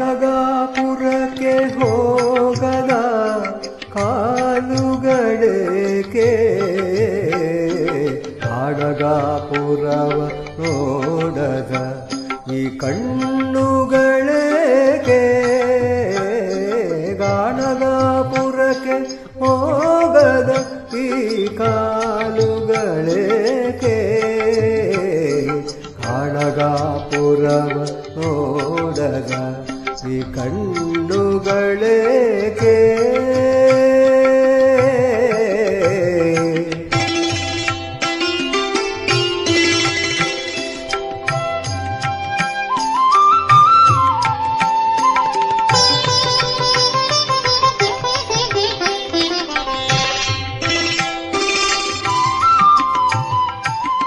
ಕನಗಾಪುರಕ್ಕೆ ಹೋಗದ ಕಾಲುಗಡೆಗೆ ಕಾಡಗಾಪುರವ ನೋಡದ ಈ ಕಣ್ಣುಗಳೇಗೆ ಗಾಣಗಾಪುರಕ್ಕೆ ಹೋಗದ ಈ ಕಾಲುಗಳೇಗೆ ಕಾಣಗಾಪುರವ ನೋಡದ ಈ ಕಣ್ಣುಗಳೇಕೆ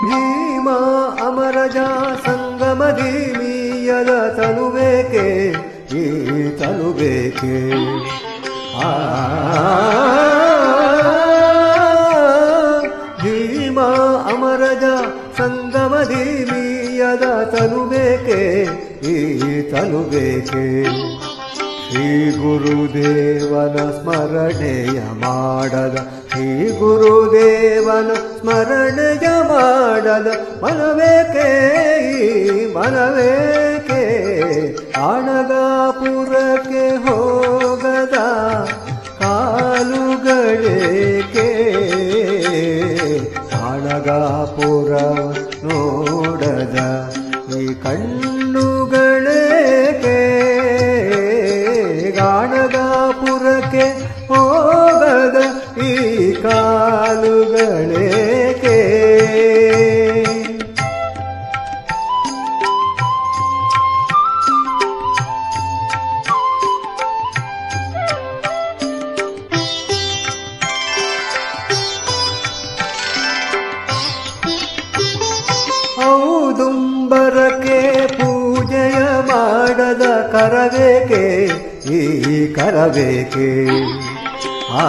ಭೀಮ ಅಮರಜ ಸಂಗಮದಿ ಮೀಯದ ತನುಬೇಕೆ ಈ ತನುಬೇಕೆ ಆ ಭೀಮ ಅಮರಜ ಸಂಗಮದಿ ಮೀಯದ ತನುಬೇಕೆ ಈ ತನುಬೇಕೆ ಶ್ರೀ ಗುರುದೇವನ ಸ್ಮರಣೆಯ ಮಾಡದ ಶ್ರೀ ಗುರುದೇವನ ಸ್ಮರಣೆಯ ಮಾಡದ ಮನವೇಕೆ ಈ ಆಣಗಾಪುರ ನೋಡದ ಈ ಕಣ್ಣುಗಳೇಕೆ ಗಾಣಗಾಪುರಕ್ಕೆ ಹೋಗದ ಔದುಂಬರಕ್ಕೆ ಪೂಜೆಯ ಮಾಡದ ಕರಬೇಕೆ ಈ ಕರಬೇಕೆ ಆ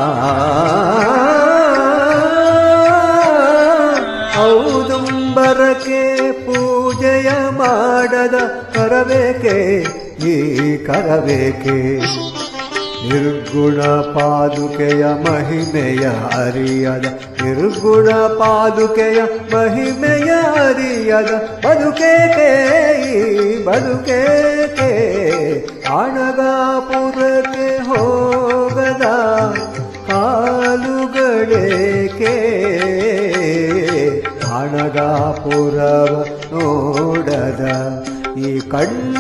ಔದುಂಬರಕ್ಕೆ ಪೂಜೆಯ ಮಾಡದ ಕರಬೇಕೆ ಈ ಕರಬೇಕೆ ನಿರ್ಗುಣ ಪಾದುಕೆಯ ಮಹಿಮೆಯ ಅರಿಯದ, ನಿರ್ಗುಣ ಪಾದುಕೆಯ ಮಹಿಮೆಯ ಅರಿಯದ ಬದುಕೇಕೆ ಬದುಕೇಕೆ ಆಣಗಾಪುರಕ್ಕೆ ಹೋಗದ ಕಾಲುಗಳೇಕೆ ಅಣಗಾಪುರವ ನೋಡದ ಈ ಕಣ್ಣುಗಳೇಕೆ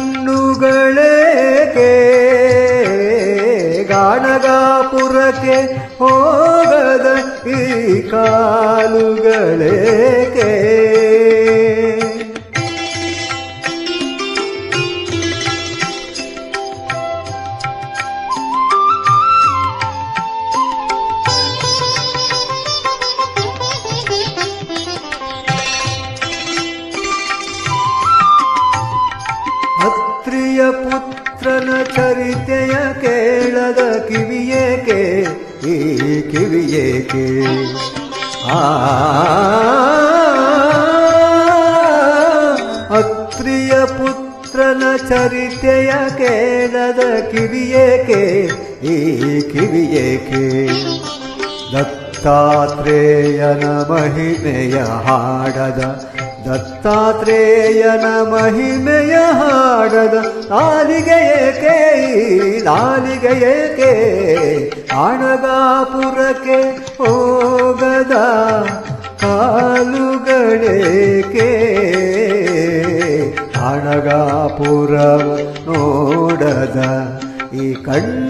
ಗಾಣಗಾಪುರಕ್ಕೆ ಹೋಗದ ಈ ಕಾಲುಗಳೇಕೆ? ಕಿವಿಯೇಕೆ ಆ ಅತ್ರಿಯ ಪುತ್ರನ ಚರಿತೆಯ ಕೇಳದ ಕಿವಿಯೇಕೆ ಈ ಕಿವಿಯೇಕೆ ದತ್ತಾತ್ರೇಯನ ಮಹಿಮೆಯ ಹಾಡದ ದತ್ತಾತ್ರೇಯನ ಮಹಿಮೆಯ ಹಾಡದ ನಾಲಿಗೆ ಏಕೆ ನಾಲಿಗೆ ಏಕೆ? ಆಣಗಾಪುರಕ್ಕೆ ಹೋಗದ ಕಾಲುಗಳೇಕೆ ಆಣಗಾಪುರವ ನೋಡದ ಈ ಕಣ್ಣುಗಳೇಕೆ?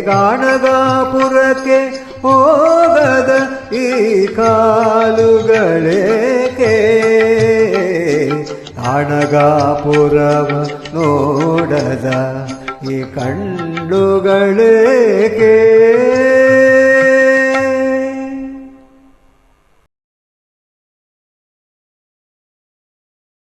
ಗಾಣಗಾಪುರಕ್ಕೆ ಹೋಗದ ಈ ಕಾಲುಗಳೇಕೆ ಅಣಗಾಪುರವ ನೋಡದ ಈ ಕಣ್ಣುಗಳೇಕೆ